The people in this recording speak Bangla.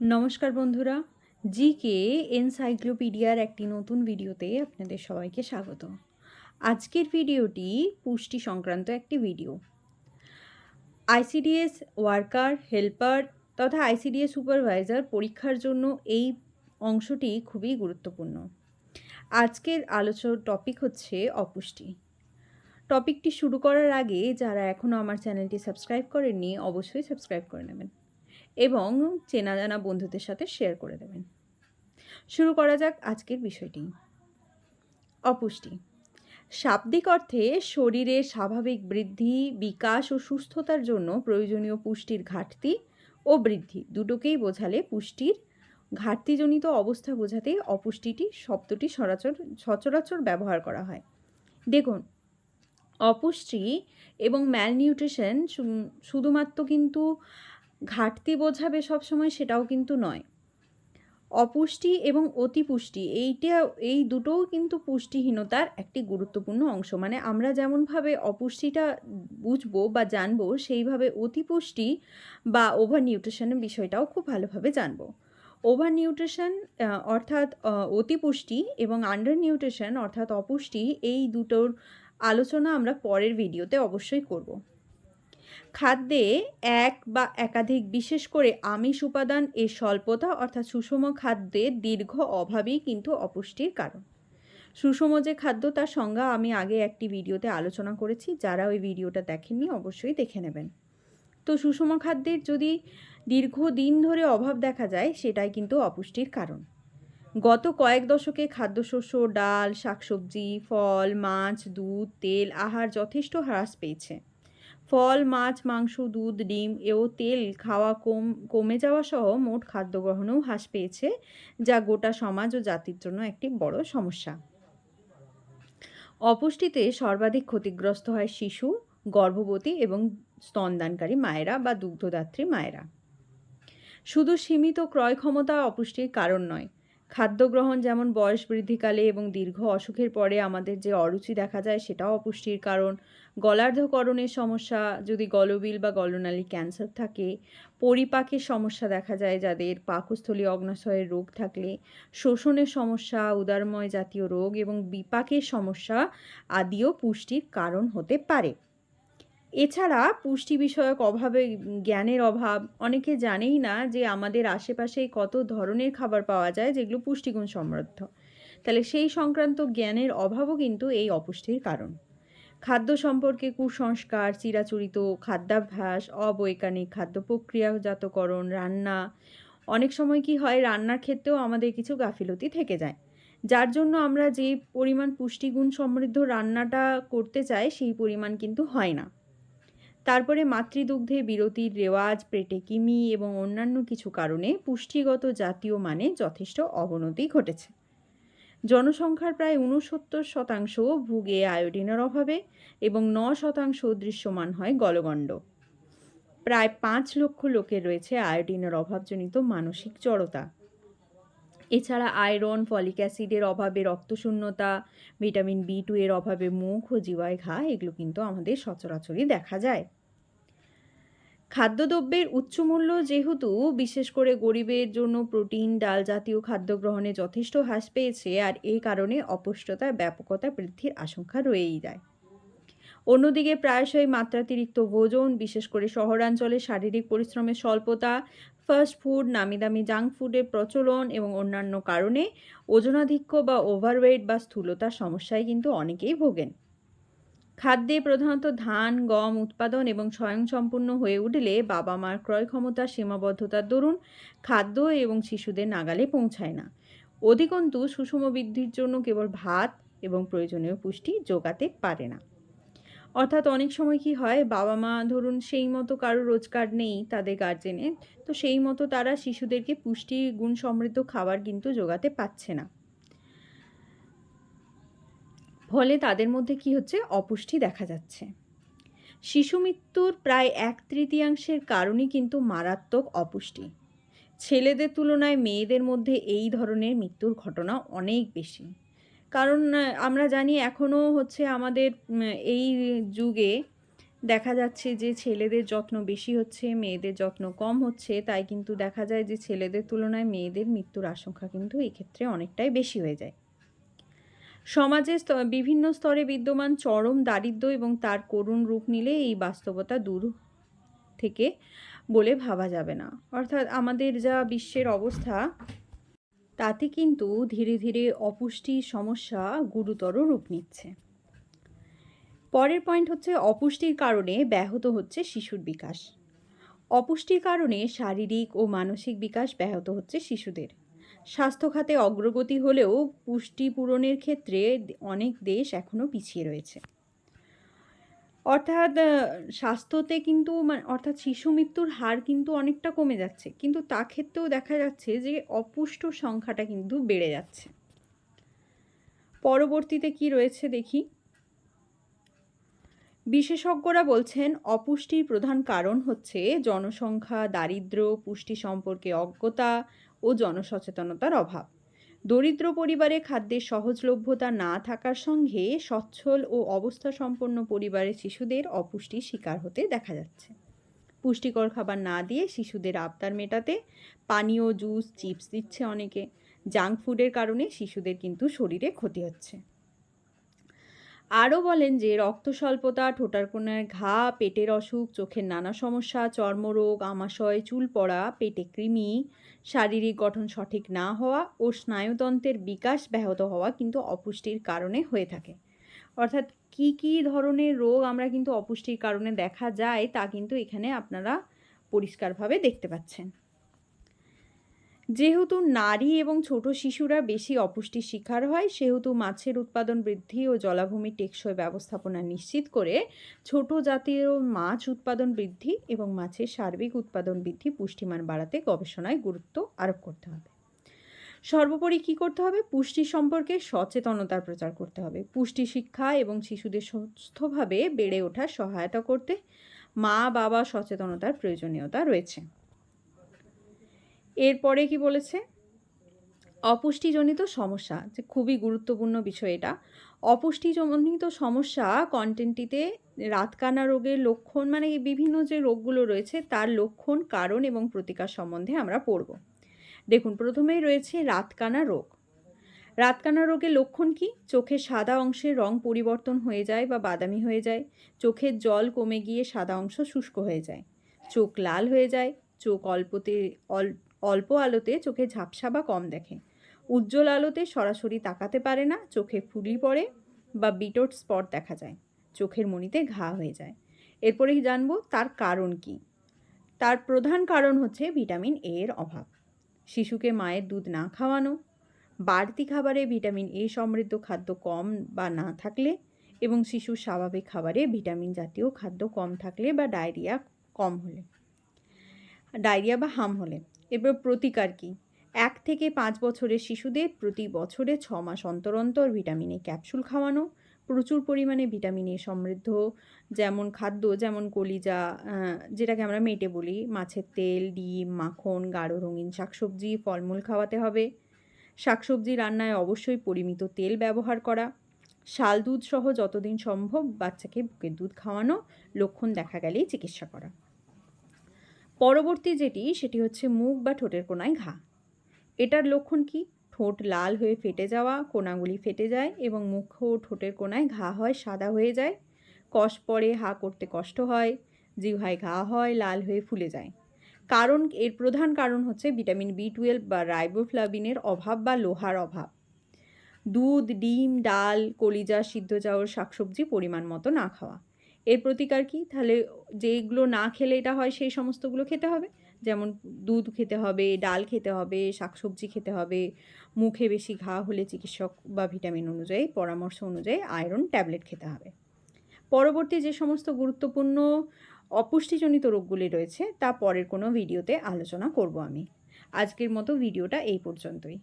নমস্কার বন্ধুরা, জিকে এনসাইক্লোপিডিয়ার একটি নতুন ভিডিওতে আপনাদের সবাইকে স্বাগত। আজকের ভিডিওটি পুষ্টি সংক্রান্ত একটি ভিডিও। আইসিডিএস ওয়ার্কার, হেল্পার তথা আইসিডিএস সুপারভাইজার পরীক্ষার জন্য এই অংশটি খুবই গুরুত্বপূর্ণ। আজকের আলোচনার টপিক হচ্ছে অপুষ্টি। টপিকটি শুরু করার আগে যারা এখনও আমার চ্যানেলটি সাবস্ক্রাইব করেননি, অবশ্যই সাবস্ক্রাইব করে নেবেন। এবং চেনা জানা বন্ধুদের সাথে শেয়ার করে দেবেন। শুরু করা যাক আজকের বিষয়টি। অপুষ্টি। শাব্দিক অর্থে শরীরের স্বাভাবিক বৃদ্ধি, বিকাশ ও সুস্থতার জন্য প্রয়োজনীয় পুষ্টির ঘাটতি ও বৃদ্ধি দুটোকেই বোঝালে পুষ্টির ঘাটতিজনিত অবস্থা বোঝাতে অপুষ্টিটি শব্দটি সরাচর, সচরাচর ব্যবহার করা হয়। দেখুন, অপুষ্টি এবং ম্যালনিউট্রিশন শুধুমাত্র কিন্তু ঘাটতি বোঝাবে সবসময় সেটাও কিন্তু নয়। অপুষ্টি এবং অতিপুষ্টি এইটা, এই দুটোও কিন্তু পুষ্টিহীনতার একটি গুরুত্বপূর্ণ অংশ। মানে আমরা যেমনভাবে অপুষ্টিটা বুঝব বা জানব, সেইভাবে অতিপুষ্টি বা ওভার নিউট্রিশনের বিষয়টাও খুব ভালোভাবে জানব। ওভার নিউট্রিশন অর্থাৎ অতিপুষ্টি এবং আন্ডার নিউট্রিশন অর্থাৎ অপুষ্টি, এই দুটোর আলোচনা আমরা পরের ভিডিওতে অবশ্যই করব। খাদ্যে এক বা একাধিক বিশেষ করে আমিষ উপাদান এর স্বল্পতা অর্থাৎ সুষম খাদ্যের দীর্ঘ অভাবই কিন্তু অপুষ্টির কারণ। সুষম যে খাদ্য তার সংজ্ঞা আমি আগে একটি ভিডিওতে আলোচনা করেছি, যারা ওই ভিডিওটা দেখেননি অবশ্যই দেখে নেবেন। তো সুষম খাদ্যের যদি দীর্ঘদিন ধরে অভাব দেখা যায়, সেটাই কিন্তু অপুষ্টির কারণ। গত কয়েক দশকে খাদ্যশস্য, ডাল, শাকসবজি, ফল, মাছ, দুধ, তেল, আহার যথেষ্ট হ্রাস পেয়েছে। ফল, মাছ, মাংস, দুধ, ডিম এও তেল খাওয়া কম, কমে যাওয়া সহ মোট খাদ্য গ্রহণেও হ্রাস পেয়েছে, যা গোটা সমাজ ও জাতির জন্য একটি বড় সমস্যা। অপুষ্টিতে সর্বাধিক ক্ষতিগ্রস্ত হয় শিশু, গর্ভবতী এবং স্তনদানকারী মায়েরা বা দুগ্ধদাত্রী মায়েরা। শুধু সীমিত ক্রয় ক্ষমতা অপুষ্টির কারণ নয়, খাদ্য গ্রহণ যেমন বয়স বৃদ্ধিকালে এবং দীর্ঘ অসুখের পরে আমাদের যে অরুচি দেখা যায় সেটাও অপুষ্টির কারণ গলার্ধকরণের সমস্যা, যদি গলবিল বা গলনালী ক্যান্সার থাকে, পরিপাকের সমস্যা দেখা যায় যাদের পাকস্থলী অগ্নাশয়ের রোগ থাকলে। শোষণের সমস্যা, উদারময় জাতীয় রোগ এবং বিপাকের সমস্যা আদিও পুষ্টির কারণ হতে পারে। এছাড়া পুষ্টি বিষয়ক অভাবে জ্ঞানের অভাব, অনেকে জানেই না যে আমাদের আশেপাশে কত ধরনের খাবার পাওয়া যায় যেগুলো পুষ্টিগুণ সমৃদ্ধ। তাহলে সেই সংক্রান্ত জ্ঞানের অভাবও কিন্তু এই অপুষ্টির কারণ। খাদ্য সম্পর্কে কুসংস্কার, চিরাচরিত খাদ্যাভ্যাস অবৈজ্ঞানিক খাদ্য প্রক্রিয়াজাতকরণ, রান্না। অনেক সময় কি হয়, রান্নার ক্ষেত্রেও আমাদের কিছু গাফিলতি থেকে যায়। যার জন্য আমরা যে পরিমাণ পুষ্টিগুণ সমৃদ্ধ রান্নাটা করতে চাই, সেই পরিমাণ কিন্তু হয় না। তারপরে মাতৃদুগ্ধে বিরতির রেওয়াজ, পেটে কিমি এবং অন্যান্য কিছু কারণে পুষ্টিগত জাতীয় মানে যথেষ্ট অবনতি ঘটেছে। জনসংখ্যার প্রায় ঊনসত্তর শতাংশ ভুগে আয়োডিনের অভাবে এবং ন শতাংশ দৃশ্যমান হয় গলগণ্ড। প্রায় পাঁচ লক্ষ লোকের রয়েছে আয়োডিনের অভাবজনিত মানসিক জড়তা। এছাড়া আয়রন, ফলিক অ্যাসিডের অভাবে রক্তশূন্যতা, ভিটামিন বি টু এর অভাবে মুখ ও জিওয়ায় ঘা, এগুলো কিন্তু আমাদের সচরাচরই দেখা যায়। খাদ্যদ্রব্যের উচ্চমূল্য যেহেতু, বিশেষ করে গরিবের জন্য প্রোটিন, ডাল জাতীয় খাদ্য গ্রহণে যথেষ্ট হ্রাস পেয়েছে আর এই কারণে অপুষ্টতার ব্যাপকতা বৃদ্ধির আশঙ্কা রয়েই যায়। অন্যদিকে প্রায়শই মাত্রাতিরিক্ত ভোজন বিশেষ করে শহরাঞ্চলে শারীরিক পরিশ্রমের স্বল্পতা, ফাস্ট ফুড, নামি দামি জাঙ্ক ফুডের প্রচলন এবং অন্যান্য কারণে ওজনাধিক্য বা ওভারওয়েট বা স্থূলতার সমস্যায় কিন্তু অনেকেই ভোগেন। খাদ্যে প্রধানত ধান, গম উৎপাদন এবং স্বয়ংসম্পূর্ণ হয়ে উঠলে বাবা মার ক্রয় ক্ষমতার সীমাবদ্ধতার দরুন খাদ্য এবং শিশুদের নাগালে পৌঁছায় না। অধিকন্তু সুষম বৃদ্ধির জন্য কেবল ভাত এবং প্রয়োজনীয় পুষ্টি যোগাতে পারে না। অর্থাৎ অনেক সময় কি হয় বাবা মা ধরুন সেই মতো কারও রোজগার নেই তাদের গার্জেনের তো সেই মতো তারা শিশুদেরকে পুষ্টি, গুণ সমৃদ্ধ খাবার কিন্তু যোগাতে পারছে না। ফলে তাদের মধ্যে কি হচ্ছে? অপুষ্টি দেখা যাচ্ছে। শিশু মৃত্যুর প্রায় এক তৃতীয়াংশের কারণই কিন্তু মারাত্মক অপুষ্টি। ছেলেদের তুলনায় মেয়েদের মধ্যে এই ধরনের মৃত্যুর ঘটনা অনেক বেশি। কারণ আমরা জানি এখনও হচ্ছে আমাদের এই যুগে দেখা যাচ্ছে যে ছেলেদের যত্ন বেশি হচ্ছে, মেয়েদের যত্ন কম হচ্ছে, তাই কিন্তু দেখা যায় যে ছেলেদের তুলনায় মেয়েদের মৃত্যুর আশঙ্কা কিন্তু এক্ষেত্রে অনেকটাই বেশি হয়ে যায়। স্তর- বিভিন্ন স্তরে বিদ্যমান চরম দারিদ্র্য এবং তার করুণ রূপ নিলে এই বাস্তবতা দূর থেকে বলে ভাবা যাবে না। অর্থাৎ আমাদের যা বিশ্বের অবস্থা, তাতে কিন্তু ধীরে ধীরে অপুষ্টির সমস্যা গুরুতর রূপ নিচ্ছে। পরের পয়েন্ট হচ্ছে অপুষ্টির কারণে ব্যাহত হচ্ছে শিশুর বিকাশ। অপুষ্টির কারণে শারীরিক ও মানসিক বিকাশ ব্যাহত হচ্ছে শিশুদের। স্বাস্থ্য খাতে অগ্রগতি হলেও পুষ্টি পূরণের ক্ষেত্রে অনেক দেশ এখনও পিছিয়ে রয়েছে। অর্থাৎ স্বাস্থ্যতে কিন্তু মানে অর্থাৎ শিশু মৃত্যুর হার কিন্তু অনেকটা কমে যাচ্ছে। কিন্তু তা ক্ষেত্রেও দেখা যাচ্ছে যে অপুষ্ট সংখ্যাটা কিন্তু বেড়ে যাচ্ছে। পরবর্তীতে কি রয়েছে দেখি? বিশেষজ্ঞরা বলছেন, অপুষ্টির প্রধান কারণ হচ্ছে জনসংখ্যা, দারিদ্র্য, পুষ্টি সম্পর্কে অজ্ঞতা ও জনসচেতনতার অভাব। দরিদ্র পরিবারে খাদ্যের সহজলভ্যতা না থাকার সঙ্গে সচ্ছল ও অবস্থা সম্পন্ন পরিবারের শিশুদের অপুষ্টির শিকার হতে দেখা যাচ্ছে। পুষ্টিকর খাবার না দিয়ে শিশুদের আবদার মেটাতে পানীয়, জুস, চিপস দিচ্ছে অনেকে। জাঙ্ক ফুডের কারণে শিশুদের কিন্তু শরীরে ক্ষতি হচ্ছে। আরও বলেন যে রক্ত স্বল্পতা ঠোঁটার ঘা, পেটের অসুখ, চোখের নানা সমস্যা, চর্মরোগ, আমাশয়, চুল পড়া, পেটে কৃমি, শারীরিক গঠন সঠিক না হওয়া ও স্নায়ুতন্ত্রের বিকাশ ব্যাহত হওয়া কিন্তু অপুষ্টির কারণে হয়ে থাকে। অর্থাৎ কি কি ধরনের রোগ আমরা কিন্তু অপুষ্টির কারণে দেখা যায় তা কিন্তু এখানে আপনারা পরিষ্কারভাবে দেখতে পাচ্ছেন। যেহেতু নারী এবং ছোট শিশুরা বেশি অপুষ্টির শিকার হয়, সেহেতু মাছের উৎপাদন বৃদ্ধি ও জলাভূমি টেকসই ব্যবস্থাপনা নিশ্চিত করে ছোট জাতীয় মাছ উৎপাদন বৃদ্ধি এবং মাছের সার্বিক উৎপাদন বৃদ্ধি পুষ্টিমান বাড়াতে গবেষণায় গুরুত্ব আরোপ করতে হবে। সর্বোপরি কী করতে হবে? পুষ্টি সম্পর্কে সচেতনতার প্রচার করতে হবে। পুষ্টি শিক্ষা এবং শিশুদের সুস্থভাবে বেড়ে ওঠার সহায়তা করতে মা বাবা সচেতনতার প্রয়োজনীয়তা রয়েছে। এরপরে কি বলেছে? অপুষ্টিজনিত সমস্যা, যে খুবই গুরুত্বপূর্ণ বিষয় এটা। অপুষ্টিজনিত সমস্যা কন্টেন্টটিতে রাতকানা রোগের লক্ষণ মানে বিভিন্ন যে রোগগুলো রয়েছে, তার লক্ষণ, কারণ এবং প্রতিকার সম্বন্ধে আমরা পড়ব। দেখুন, প্রথমেই রয়েছে রাতকানা রোগ। রাতকানা রোগের লক্ষণ কি? চোখের সাদা অংশের রং পরিবর্তন হয়ে যায় বা বাদামি হয়ে যায়। চোখের জল কমে গিয়ে সাদা অংশ শুষ্ক হয়ে যায়। চোখ লাল হয়ে যায়। চোখ অল্পতে, অল অল্প আলোতে চোখে ঝাপসা বা কম দেখে। উজ্জ্বল আলোতে সরাসরি তাকাতে পারে না, চোখে ফুলি পড়ে বা বিটোট স্পট দেখা যায়। চোখের মণিতে ঘা হয়ে যায়। এরপরে জানব তার কারণ কি। তার প্রধান কারণ হচ্ছে ভিটামিন এ এর অভাব। শিশুকে মায়ের দুধ না খাওয়ানো, বাড়তি খাবারে ভিটামিন এ সমৃদ্ধ খাদ্য কম বা না থাকলে এবং শিশুর স্বাভাবিক খাবারে ভিটামিন জাতীয় খাদ্য কম থাকলে বা ডায়রিয়া কম হলে। ডায়রিয়া বা হাম হলে। এবার প্রতিকার কী? এক থেকে পাঁচ বছরের শিশুদের প্রতি বছরে ছ মাস অন্তর অন্তর ভিটামিন ক্যাপসুল খাওয়ানো, প্রচুর পরিমাণে ভিটামিন এ সমৃদ্ধ, যেমন খাদ্য, যেমন কলিজা যেটাকে আমরা মেটে বলি। মাছের তেল, ডিম, মাখন, গাঢ় রঙিন শাকসবজি, ফলমূল খাওয়াতে হবে। শাকসবজি রান্নায় অবশ্যই পরিমিত তেল ব্যবহার করা। শাল দুধ সহ যতদিন সম্ভব বাচ্চাকে বুকের দুধ খাওয়ানো, লক্ষণ দেখা গেলেই চিকিৎসা করা। পরবর্তী যেটি, সেটি হচ্ছে মুখ বা ঠোঁটের কোনায় ঘা। এটার লক্ষণ কি? ঠোঁট লাল হয়ে ফেটে যাওয়া, কোনাগুলি ফেটে যায় এবং মুখ ও ঠোঁটের কোনায় ঘা হয়, সাদা হয়ে যায়। কষ পড়ে হা করতে কষ্ট হয় জিহ্বায় ঘা হয়, লাল হয়ে ফুলে যায়। কারণ, এর প্রধান কারণ হচ্ছে ভিটামিন বি টুয়েলভ বা রাইবোফ্লাভিনের অভাব বা লোহার অভাব। দুধ, ডিম, ডাল, কলিজা, সিদ্ধ চাউল, শাকসবজি পরিমাণ মতো না খাওয়া। এর প্রতিকার কি? তাহলে যেগুলো না খেলে এটা হয় সেই সমস্তগুলো খেতে হবে? যেমন দুধ খেতে হবে, ডাল খেতে হবে, শাকসবজি খেতে হবে, মুখে বেশি ঘা হলে চিকিৎসক বা ভিটামিন অনুযায়ী, পরামর্শ অনুযায়ী আয়রন ট্যাবলেট খেতে হবে। পরবর্তী যে সমস্ত গুরুত্বপূর্ণ অপুষ্টিজনিত রোগগুলি রয়েছে, তা পরের কোনো ভিডিওতে আলোচনা করব আমি। আজকের মতো ভিডিওটা এই পর্যন্তই।